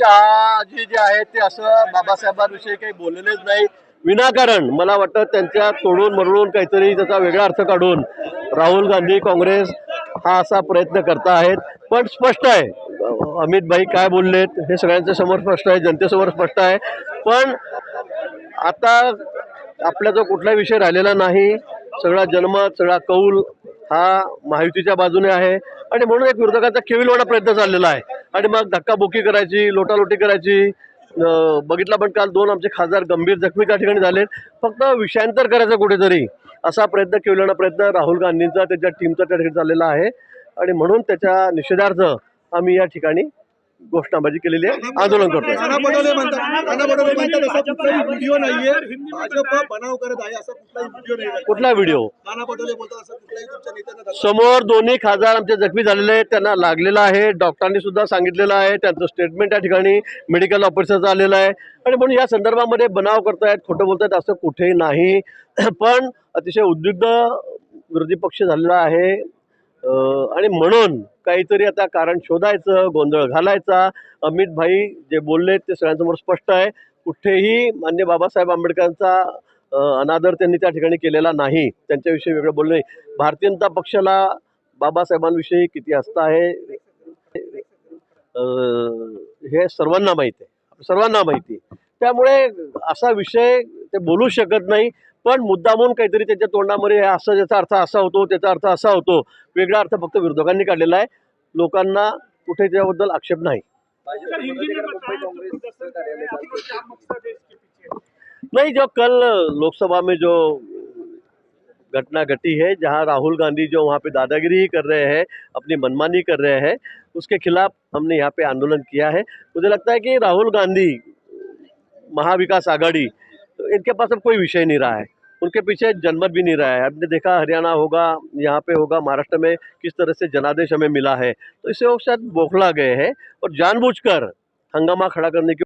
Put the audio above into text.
शहाजी जे आहेत ते असं बाबासाहेबांविषयी काही बोललेलेच नाही. विनाकारण मला वाटतं त्यांच्या तोडून मरडून काहीतरी त्याचा वेगळा अर्थ काढून राहुल गांधी काँग्रेस हा असा प्रयत्न करता आहेत. पण स्पष्ट आहे. अमित भाई काय बोललेत हे सगळ्यांच्या समोर स्पष्ट आहे जनतेसमोर स्पष्ट आहे. पण आता आपला जो कुठला विषय राहिलेला नाही सगळा जनमत सगळा कौल हा महायुतीच्या बाजूने आहे. आणि म्हणून एक विरोधकांचा केविलवाडा प्रयत्न चाललेला आहे. आणि मग धक्काबुक्की करायची लोटालोटी करायची. बघितला पण काल दोन आमचे खासदार गंभीर जखमी त्या ठिकाणी झाले फक्त विषयांतर करायचं कुठेतरी असा प्रयत्न केलेला प्रयत्न राहुल गांधींचा त्याच्या टीमचा त्या ठिकाणी झालेला आहे. आणि म्हणून त्याच्या निषेधार्थ आम्ही या ठिकाणी घोषणाबाजी केलेली आहे. आंदोलन करतोय. नाना पटोले म्हणतात नाना पटोले म्हणतात असा कुठलाही व्हिडिओ नाहीये. भाजप बनाव करत आहे असा कुठलाही व्हिडिओ नाही कुठला व्हिडिओ नाना पटोले बोलतात असं कुठलाही तुमच्या नेत्यांना दाखवा. समोर दोन्ही खासदार आमचे जखमी झालेले आहेत. त्यांना लागलेलं आहे. डॉक्टरांनी सुद्धा सांगितलेलं आहे. त्यांचं स्टेटमेंट या ठिकाणी मेडिकल ऑफिसरचं आलेलं आहे. आणि म्हणून या संदर्भामध्ये बनाव करतायत खोटं बोलतायत असं कुठेही नाही. पण अतिशय उद्युक्त विरोधी पक्ष झालेला आहे. आणि म्हणून काहीतरी आता कारण शोधायचं गोंधळ घालायचा. अमित भाई जे बोलले ते सगळ्यांसमोर स्पष्ट आहे. कुठेही मान्य बाबासाहेब आंबेडकरांचा अनादर त्यांनी त्या ठिकाणी केलेला नाही. त्यांच्याविषयी वेगळं बोललं नाही. भारतीय जनता पक्षाला बाबासाहेबांविषयी किती आस्था आहे? हे सर्वांना माहीत आहे. सर्वांना माहिती त्यामुळे असा विषय ते बोलू शकत नाही. पण मुद्दामून काहीतरी त्याच्या तोंडामध्ये असं, ज्याचा अर्थ असा होतो, त्याचा अर्थ असा होतो. वेगळा अर्थ फक्त विरोधकांनी काढलेला आहे. लोकांना कुठे त्याबद्दल आक्षेप नाही. नहीं, जो कल लोकसभा में जो घटना घटी है, जहाँ राहुल गांधी जो वहाँ पे दादागिरी ही कर रहे हैं, अपनी मनमानी कर रहे हैं, उसके खिलाफ हमने यहाँ पे आंदोलन किया है। मुझे लगता है कि राहुल गांधी, महाविकास आघाड़ी तो इनके पास अब कोई विषय नहीं रहा है। उनके पीछे जनमत भी नहीं रहा है। आपने देखा हरियाणा होगा, यहाँ पे होगा, महाराष्ट्र में किस तरह से जनादेश हमें मिला है। तो इससे वो शायद बौखला गए हैं और जानबूझकर हंगामा खड़ा करने की